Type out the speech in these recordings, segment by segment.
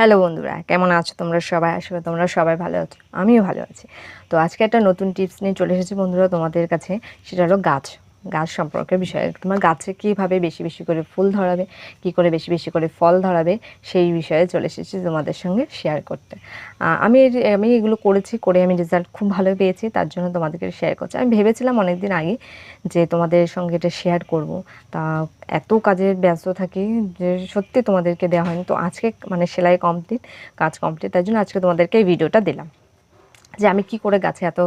Hello বন্ধুরা, কেমন আছো তোমরা সবাই? আসবে তোমরা সবাই ভালো আছো, আমিও ভালো আছি। তো আজকে একটা নতুন টিপস নিয়ে চলে এসেছি বন্ধুরা তোমাদের কাছে, সেটা হলো গাছ। গাছ সম্পর্কে বিষয়ে, তোমার গাছে কীভাবে বেশি বেশি করে ফুল ধরাবে, কী করে বেশি বেশি করে ফল ধরাবে, সেই বিষয়ে চলে এসেছি তোমাদের সঙ্গে শেয়ার করতে। আমি আমি এগুলো করেছি, করে আমি রেজাল্ট খুব ভালো পেয়েছি, তার জন্য তোমাদেরকে শেয়ার করছি। আমি ভেবেছিলাম অনেক দিন আগে যে তোমাদের সঙ্গে এটা শেয়ার করব। তা এত কাজে ব্যস্ত থাকি যে সত্যি তোমাদেরকে দেওয়া হয়নি। তো আজকে মানে সেলাই কমপ্লিট কাজ কমপ্লিট তার জন্য আজকে তোমাদেরকে এই ভিডিওটা দিলাম। যে আমি কি করে গাছে এত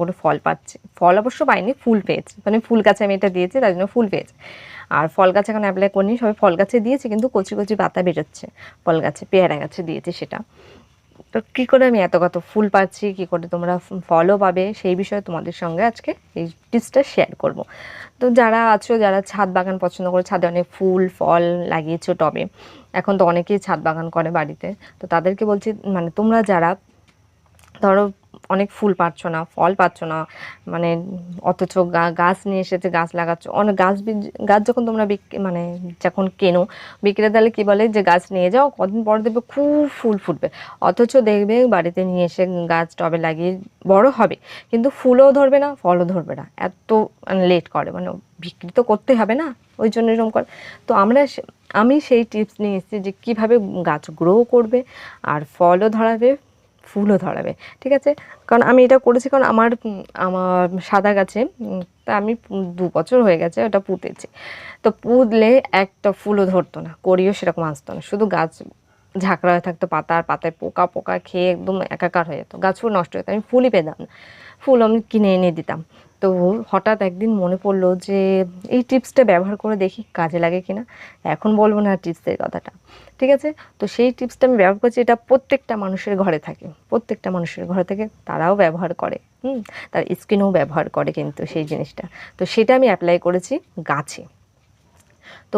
করে ফল পাচ্ছি? ফল অবশ্য পাইনি, ফুল পেয়েছি। মানে ফুল গাছে আমি এটা দিয়েছি, তার জন্য ফুল পেয়েছি। আর ফল গাছে এখন অ্যাপ্লাই করিনি সবাই ফল গাছে দিয়েছি, কিন্তু কচি কচি পাতা বেরোচ্ছে। ফল গাছে, পেয়ারা গাছে দিয়েছি সেটা। তো কী করে আমি এত কত ফুল পাচ্ছি, কী করে তোমরা ফলও পাবে? সেই বিষয়ে তোমাদের সঙ্গে আজকে এই টিপসটা শেয়ার করব। তো যারা আছো, যারা ছাদ বাগান পছন্দ করে, ছাদে অনেক ফুল, ফল লাগিয়েছো টবে, এখন তো অনেকেই ছাদ বাগান করে বাড়িতে। তো তাদেরকে বলছি মানে তোমরা যারা ধরো অনেক ফুল পাচ্ছ না, ফল পাচ্ছ না মানে অথচ গাছ নিয়ে এসেছে গাছ লাগাচ্ছ, অনেক গাছ গাছ যখন তোমরা মানে যখন কেনো বিক্রেতালে কি বলে যে গাছ নিয়ে যাও, কদিন পর দেখবে খুব ফুল ফুটবে, অথচ দেখবে বাড়িতে নিয়ে এসে গাছ টবে লাগিয়ে বড় হবে, কিন্তু ফুলও ধরবে না, ফলও ধরবে না, এত মানে লেট করে মানে বিক্রি তো করতে হবে না, ওই জন্য এরকম করে, তো আমরা আমি সেই টিপস নিয়ে এসেছি যে কীভাবে গাছ গ্রো করবে, আর ফলও ধরাবে ফুলও ধরাবে, ঠিক আছে? কারণ আমি এটা করেছি কারণ আমার আমার সাদা গাছে তা আমি দু বছর হয়ে গেছে ওটা পুঁতেছি। তো পুঁতলে একটা ফুলও ধরতো না করিও সেরকম আসতো না, শুধু গাছ ঝাঁকড়া হয়ে থাকতো পাতার পাতায় পোকা পোকা খেয়ে একদম একাকার হয়ে যেত গাছ ফুল নষ্ট হতো আমি ফুলই পেতাম না। ফুল আমি কিনে এনে দিতাম। তো হঠাৎ একদিন মনে পড়ল যে এই টিপসটা ব্যবহার করে দেখি কাজে লাগে কিনা। এখন বলব না টিপসের কথাটা, ঠিক আছে? তো সেই টিপসটা আমি ব্যবহার করছি, এটা প্রত্যেকটা মানুষের ঘরে থাকে, প্রত্যেকটা মানুষের ঘরে থাকে, তারাও ব্যবহার করে, হুম? তার স্কিনেও ব্যবহার করে কিন্তু সেই জিনিসটা। তো সেটা আমি অ্যাপ্লাই করেছি গাছে। তো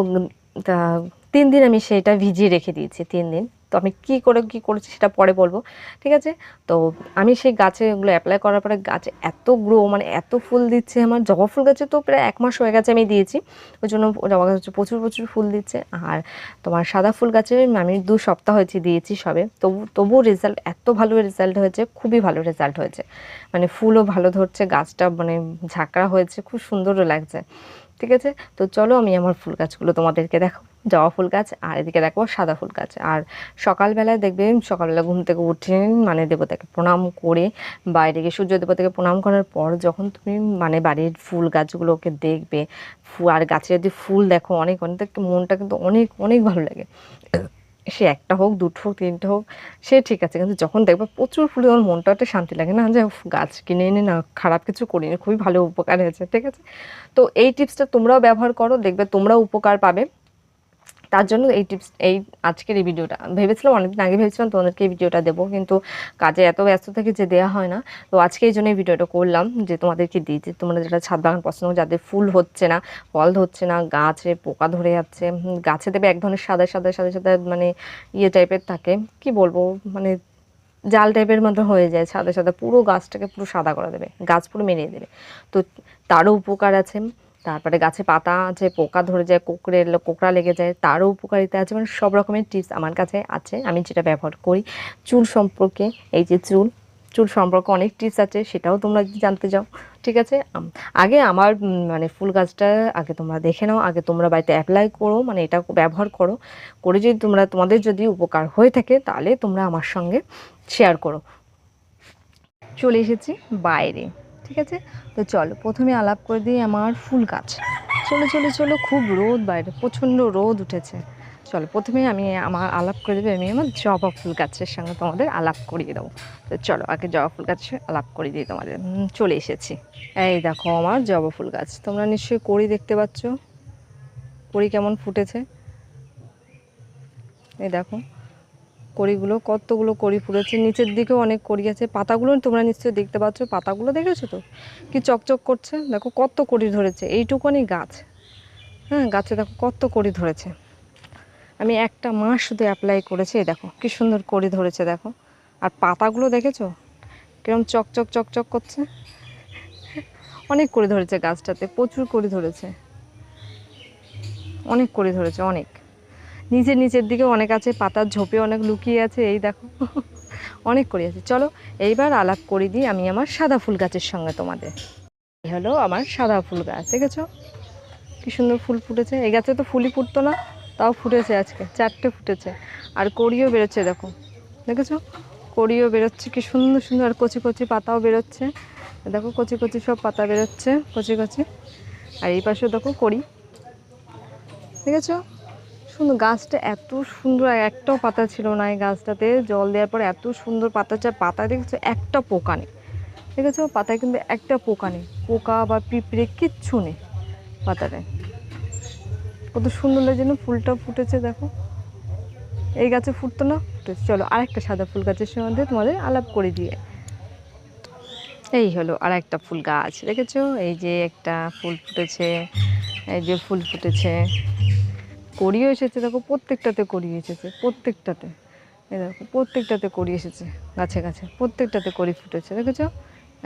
তিন দিন আমি সেটা ভিজিয়ে রেখে দিয়েছি, তিন দিন। তো আমি কি করে, কি করেছি সেটা পরে বলব। ঠিক আছে? তো আমি সেই গাছে ওগুলো অ্যাপ্লাই করার পরে গাছে এত গ্রো মানে এত ফুল দিচ্ছে আমার। জবা ফুল গাছে তো প্রায় এক মাস হয়ে গেছে আমি দিয়েছি। ওই জন্য জবা গাছ হচ্ছে প্রচুর প্রচুর ফুল দিচ্ছে। আর তোমার সাদা ফুল গাছে আমি দু সপ্তাহ হয়েছে দিয়েছি সবে। তবু তবু রেজাল্ট এত ভালো রেজাল্ট হয়েছে, খুবই ভালো রেজাল্ট হয়েছে। মানে ফুলও ভালো ধরছে, গাছটা মানে ঝাঁকড়া হয়েছে, খুব সুন্দরও লাগছে। ঠিক আছে? তো চলো আমি আমার ফুল গাছগুলো তোমাদেরকে দেখো। জবা ফুল গাছ, আর এদিকে দেখো সাদা ফুল গাছ। আর সকালবেলায় দেখবে, সকালবেলা ঘুম থেকে উঠে মানে দেবতাকে প্রণাম করে, বাইরে গিয়ে সূর্য দেবতাকে প্রণাম করার পর যখন তুমি মানে বাড়ির ফুল গাছগুলোকে দেখবে আর গাছে যদি ফুল দেখো অনেক অনেক, মনটা কিন্তু অনেক অনেক ভালো লাগে। সে একটা হোক, দুটো হোক, তিনটে হোক, সে ঠিক আছে। কিন্তু যখন দেখবে প্রচুর ফুল আমার মনটা একটা শান্তি লাগে না যে গাছ কিনে এনে না, খারাপ কিছু করিনি, খুবই ভালো উপকার হয়েছে। ঠিক আছে? তো এই টিপসটা তোমরাও ব্যবহার করো, দেখবে তোমরাও উপকার পাবে। তার জন্য এই টিপস, এই আজকের এই ভিডিওটা, ভেবেছিলাম অনেকদিন আগে ভেবেছিলাম তোমাদেরকে এই ভিডিওটা দেবো, কিন্তু কাজে এত ব্যস্ত থেকে যে দেওয়া হয় না। তো আজকে এই জন্য এই ভিডিওটা করলাম, যে তোমাদেরকে দিই, যে তোমরা যেটা ছাদ বাগান পছন্দ যাদের ফুল হচ্ছে না, ফল ধরছে না, গাছে পোকা ধরে যাচ্ছে গাছে দেবে এক ধরনের সাদা সাদা সাদা সাদা মানে ইয়ে টাইপের থাকে, কি বলব মানে জাল টাইপের মতো হয়ে যায়, সাদা সাদা, পুরো গাছটাকে পুরো সাদা করে দেবে, গাছ পুরো মেরিয়ে দেবে। তো তারও উপকার আছে তারপরে গাছে পাতা আছে, পোকা ধরে যায় কোকড়ে কোকড়া লেগে যায়, তারও উপকারিতা আছে মানে সব রকমের টিপস আমার কাছে আছে। আমি যেটা ব্যবহার করি, চুল সম্পর্কে, এই যে চুল চুল সম্পর্কে অনেক টিপস আছে, সেটাও তোমরা যদি জানতে যাও ঠিক আছে? আগে আমার মানে ফুল গাছটা আগে তোমরা দেখে নাও, আগে তোমরা বাড়িতে অ্যাপ্লাই করো মানে এটা ব্যবহার করো, করে যদি তোমরা, তোমাদের যদি উপকার হয়ে থাকে, তাহলে তোমরা আমার সঙ্গে শেয়ার করো। চলে এসেছি বাইরে। ঠিক আছে? তো চলো, প্রথমে আলাপ করে দিই আমার ফুল গাছ। চলো চলো চলো, খুব রোদ বাইরে, প্রচণ্ড রোদ উঠেছে। চলো, প্রথমে আমি আমার আলাপ করে দেবে, আমি আমার জবা ফুল গাছের সঙ্গে তোমাদের আলাপ করিয়ে দেবো। তো চলো, আগে জবা ফুল গাছে আলাপ করিয়ে দিই তোমাদের। চলে এসেছি। এই দেখো আমার জবা ফুল গাছ, তোমরা নিশ্চয়ই কড়ি দেখতে পাচ্ছ? কড়ি কেমন ফুটেছে? এই দেখো। কড়িগুলো, কতগুলো কড়ি ফুটেছে, নিচের দিকেও অনেক কড়ি আছে, পাতাগুলো তোমরা নিশ্চয়ই দেখতে পাচ্ছ, পাতাগুলো দেখেছ তো? কি চকচক করছে? দেখো কত কড়ি ধরেছে, এইটুকুনি গাছ। হ্যাঁ গাছে দেখো কত কড়ি ধরেছে। আমি একটা মাস শুধু অ্যাপ্লাই করেছি দেখো, কি সুন্দর কড়ি ধরেছে, দেখো। আর পাতাগুলো দেখেছ? কিরম চকচক চকচক করছে। অনেক কড়ি ধরেছে গাছটাতে, প্রচুর কড়ি ধরেছে। অনেক কড়ি ধরেছে, অনেক। নিচের নিচের দিকে অনেক আছে, পাতার ঝোপে অনেক লুকিয়ে আছে, এই দেখো। অনেক করি আছে। চলো, এইবার আলাপ করে দিই আমি আমার সাদা ফুল গাছের সঙ্গে তোমাদের। এই হলো আমার সাদা ফুল গাছ, দেখেছ? কি সুন্দর ফুল ফুটেছে। এই গাছে তো ফুলই ফুটতো না, তাও ফুটেছে আজকে, চারটে ফুটেছে। আর কড়িও বেরোচ্ছে, দেখো। দেখেছ? কড়িও বেরোচ্ছে, কি সুন্দর সুন্দর, আর কচি কচি পাতাও বেরোচ্ছে। দেখো, কচি কচি সব পাতা বেরোচ্ছে, কচি কচি। আর এই পাশেও দেখো কড়ি। দেখেছ? সুন্দর গাছটা এত সুন্দর একটাও পাতা ছিল না এই গাছটাতে। জল দেওয়ার পর এত সুন্দর পাতা চা পাতা দেখেছ, একটা পোকা নেই। দেখেছ, পাতায় কিন্তু একটা পোকা নেই। পোকা বা পিঁপড়ে কিচ্ছু নেই পাতাটায় কত সুন্দর লাগে না ফুলটা ফুটেছে, দেখো। এই গাছে ফুটতো না, ফুটেছে। চলো, আরেকটা সাদা ফুল গাছের সম্বন্ধে তোমাদের আলাপ করে দিয়ে এই হলো আর একটা ফুল গাছ, দেখেছ? এই যে একটা ফুল ফুটেছে, এই যে ফুল ফুটেছে। কড়িও এসেছে, দেখো, প্রত্যেকটাতে কড়ি এসেছে, প্রত্যেকটাতে। এ দেখো, প্রত্যেকটাতে কড়ি এসেছে, গাছে গাছে, প্রত্যেকটাতে কড়ি ফুটেছে, দেখেছ?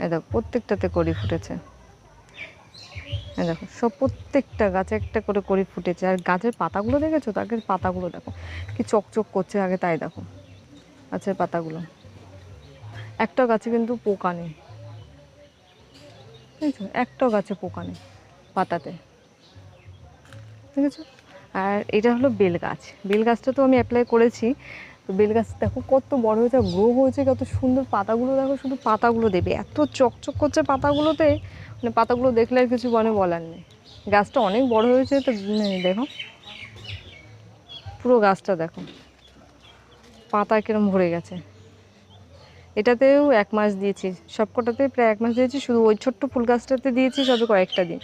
এই দেখো, প্রত্যেকটাতে কড়ি ফুটেছে। এ দেখো, সব প্রত্যেকটা গাছে একটা করে কড়ি ফুটেছে। আর গাছের পাতাগুলো দেখেছ? তাকে পাতাগুলো দেখো, কি চকচক করছে আগে তাই দেখো, গাছের পাতাগুলো। একটা গাছে কিন্তু পোকা নেই। বুঝেছ একটাও গাছে পোকা নেই পাতাতে। দেখেছ? আর এটা হলো বেল গাছ। বেল গাছটা তো আমি অ্যাপ্লাই করেছি। তো বেল গাছ দেখো কত বড় হয়েছে গ্রো হয়েছে, কত সুন্দর পাতাগুলো দেখো, শুধু পাতাগুলো দেবে। এত চকচক করছে পাতাগুলোতে মানে পাতাগুলো দেখলে আর কিছু মানে বলার নেই। গাছটা অনেক বড় হয়েছে, তো দেখো। পুরো গাছটা দেখো। পাতা কিরম ভরে গেছে। এটাতেও এক মাস দিয়েছি। সবকটাতে প্রায় এক মাস দিয়েছি। শুধু ওই ছোট্ট ফুল গাছটাতে দিয়েছি সবে কয়েকটা দিন।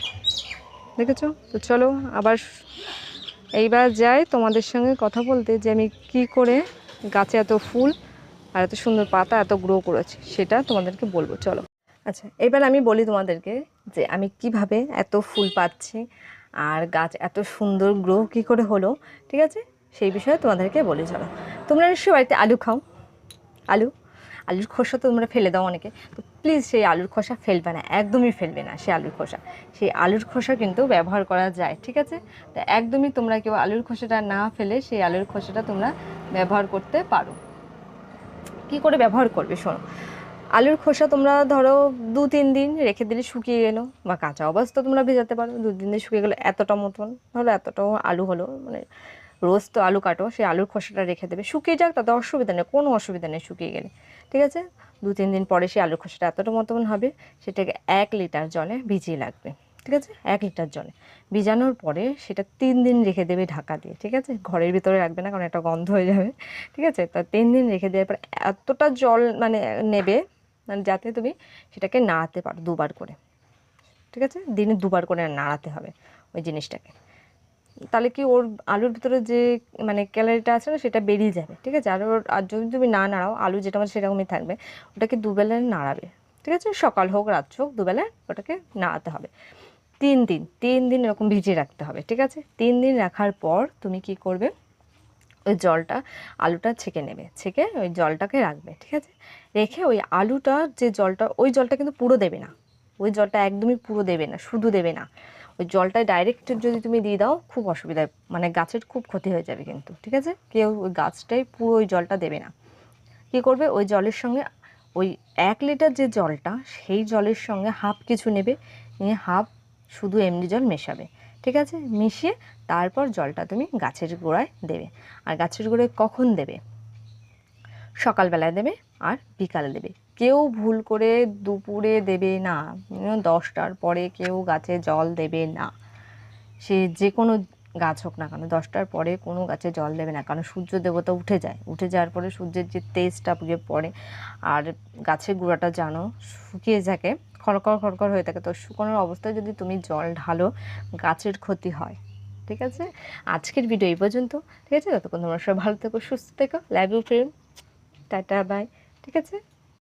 দেখেছ? তো চলো আবার এইবার যাই তোমাদের সঙ্গে কথা বলতে যে আমি কি করে গাছে এত ফুল আর এত সুন্দর পাতা এত গ্রো করেছি, সেটা তোমাদেরকে বলব, চলো। আচ্ছা এবার আমি বলি তোমাদেরকে যে আমি কীভাবে এত ফুল পাচ্ছি আর গাছ এত সুন্দর গ্রো কি করে হলো, ঠিক আছে? সেই বিষয়ে তোমাদেরকে বলি, চলো। তোমরা নিশ্চয়ই বাড়িতে আলু খাও। আলু? আলুর খোসা তোমরা ফেলে দাও অনেকে। তো প্লিজ সেই আলুর খোসা ফেলবে না, একদমই ফেলবে না সেই আলুর খোসা। সেই আলুর খোসা কিন্তু ব্যবহার করা যায়, ঠিক আছে? তো একদমই তোমরা কেউ আলুর খোসাটা না ফেলে সেই আলুর খোসাটা তোমরা ব্যবহার করতে পারো। কি করে ব্যবহার করবে শোনো? আলুর খোসা তোমরা ধরো দু তিন দিন রেখে দিলে শুকিয়ে গেলো বা কাঁচা অবস্থা তোমরা ভেজাতে পারো, দু তিন দিন শুকিয়ে গেলো, এতটা মতন, ধরো এতটাও আলু হলো মানে রোজ তো আলু কাটো, সেই আলুর খোসাটা রেখে দেবে। শুকিয়ে যাক, তাতে অসুবিধা নেই, কোনো অসুবিধা নেই, শুকিয়ে গেলে। ঠিক আছে? দু, তিন দিন পরে সেই আলুর খোসাটা এতটা মতন হবে, সেটাকে এক লিটার জলে ভিজিয়ে লাগবে। ঠিক আছে? এক লিটার জলে। ভিজানোর পরে সেটা তিন দিন রেখে দেবে ঢাকা দিয়ে। ঠিক আছে? ঘরের ভিতরে রাখবে না, কারণ একটা গন্ধ হয়ে যাবে। ঠিক আছে? তা তিন দিন রেখে দেওয়ার পর এতটা জল মানে নেবে মানে যাতে তুমি সেটাকে নাড়াতে পারো দুবার করে। ঠিক আছে? দিনে দুবার করে নাড়াতে হবে ওই জিনিসটাকে। তাহলে কি ওর আলুর ভিতরে যে মানে ক্যালারিটা আছে না, সেটা বেরিয়ে যাবে, ঠিক আছে? আর ওর, আর যদি তুমি না নাড়াও, আলু যেটা মানে সেরকমই থাকবে, ওটাকে দুবেলায় নাড়াবে, ঠিক আছে? সকাল হোক, রাত হোক দুবেলায় ওটাকে নাড়াতে হবে। তিন দিন তিন দিন এরকম ভিজিয়ে রাখতে হবে, ঠিক আছে? তিন দিন রাখার পর তুমি কি করবে? ওই জলটা, আলুটা ছেঁকে নেবে, ছেঁকে ওই জলটাকে রাখবে, ঠিক আছে? রেখে ওই আলুটা যে জলটা, ওই জলটা কিন্তু পুরো দেবে না। ওই জলটা একদমই পুরো দেবে না, শুধু দেবে না। ওই জলটা ডাইরেক্ট যদি তুমি দিয়ে দাও, খুব অসুবিধা মানে গাছের খুব ক্ষতি হয়ে যাবে কিন্তু, ঠিক আছে? কেউ ওই গাছটাই পুরো ওই জলটা দেবে না। কী করবে? ওই জলের সঙ্গে ওই এক লিটার যে জলটা, সেই জলের সঙ্গে হাফ কিছু নেবে, নিয়ে হাফ শুধু এমনি জল মেশাবে, ঠিক আছে? মিশিয়ে তারপর জলটা তুমি গাছের গোড়ায় দেবে। আর গাছের গোড়ায় কখন দেবে? সকালবেলায় দেবে আর বিকালে দেবে। কেউ ভুল করে দুপুরে দেবে না দশটার পরে কেউ গাছে জল দেবে না। সে যে কোনো গাছ হোক না কেন, দশটার পরে কোনো গাছে জল দেবে না, কারণ সূর্য দেবতা উঠে যায়। উঠে যাওয়ার পরে সূর্যের যে তেজটা গিয়ে পড়ে, আর গাছের গুঁড়াটা জানো শুকিয়ে থাকে খড়কড় খড়কড় হয়ে থাকে, তো শুকনোর অবস্থায় যদি তুমি জল ঢালো, গাছের ক্ষতি হয়। ঠিক আছে? আজকের ভিডিও এই পর্যন্ত। ঠিক আছে? ততক্ষণ তোমরা সবাই ভালো থেকো, সুস্থ থেকো। Love you friend tata bye ঠিক আছে?